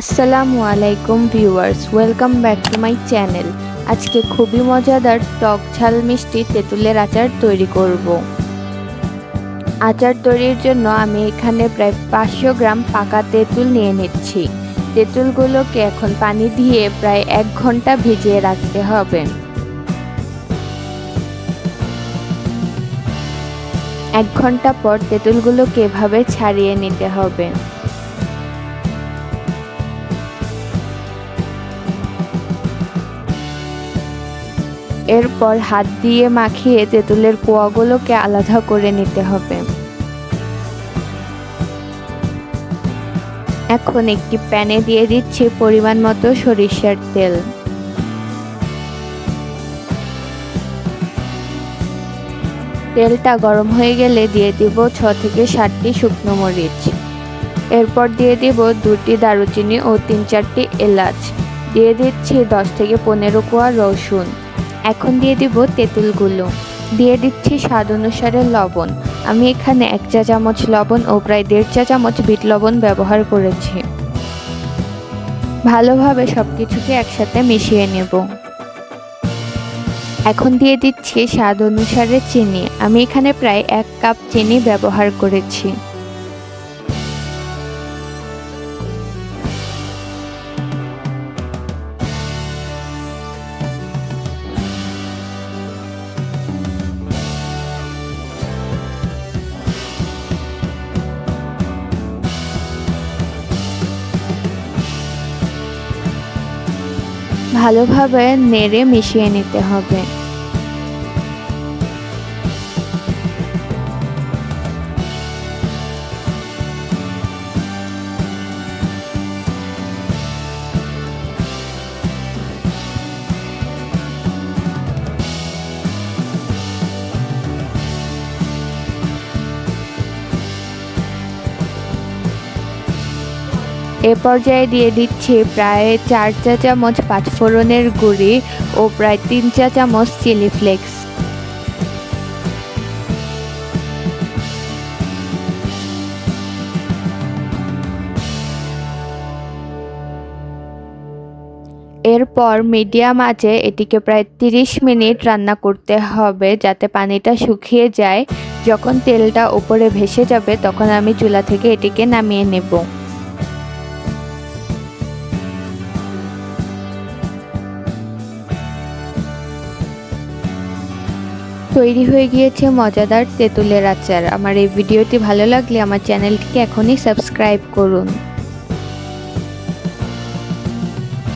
আসসালামু আলাইকুম viewers, welcome back to my channel. আজকে খুবই মজাদার টক ঝাল মিষ্টি তেঁতুলের আচার তৈরি করব। আচার তৈরির জন্য আমি এখানে প্রায় পাঁচশো গ্রাম পাকা তেঁতুল নিয়ে নিচ্ছি। তেঁতুলগুলোকে এখন পানি দিয়ে প্রায় এক ঘণ্টা ভিজিয়ে রাখতে হবে। এক ঘণ্টা পর তেঁতুলগুলোকে এভাবে ছাড়িয়ে নিতে হবে। এরপর হাত দিয়ে মাখিয়ে তেঁতুলের কোয়াগুলোকে আলাদা করে নিতে হবে। এখন একটি প্যানে দিয়ে দিচ্ছি পরিমাণ মতো সরিষার তেল। তেলটা গরম হয়ে গেলে দিয়ে দিব ছ থেকে সাতটি শুকনো মরিচ। এরপর দিয়ে দিব দুটি দারুচিনি ও তিন চারটি এলাচ। দিয়ে দিচ্ছি দশ থেকে পনেরো কোয়া রসুন। এখন দিয়ে দিব তেঁতুলগুলো দিয়ে দিচ্ছি স্বাদ অনুসারে লবণ। আমি এখানে এক চা চামচ লবণ ও প্রায় দেড় চা চামচ বিট লবণ ব্যবহার করেছি। ভালোভাবে সব কিছুকে একসাথে মিশিয়ে নেব। এখন দিয়ে দিচ্ছি স্বাদ অনুসারে চিনি। আমি এখানে প্রায় এক কাপ চিনি ব্যবহার করেছি। ভালোভাবে নেড়ে মিশিয়ে নিতে হবে। এ পর্যায়ে দিয়ে দিচ্ছি প্রায় চার চা চামচ পাঁচফোড়নের গুঁড়ি ও প্রায় তিন চা চামচ চিলি ফ্লেক্স। এরপর মিডিয়াম আঁচে এটিকে প্রায় 30 মিনিট রান্না করতে হবে যাতে পানিটা শুকিয়ে যায়। যখন তেলটা উপরে ভেসে যাবে, তখন আমি চুলা থেকে এটিকে নামিয়ে নেব। তৈরি হয়ে গিয়েছে মজাদার তেঁতুলের আচার। আমার এই ভিডিওটি ভালো লাগলে আমার চ্যানেলটিকে এখনই সাবস্ক্রাইব করুন।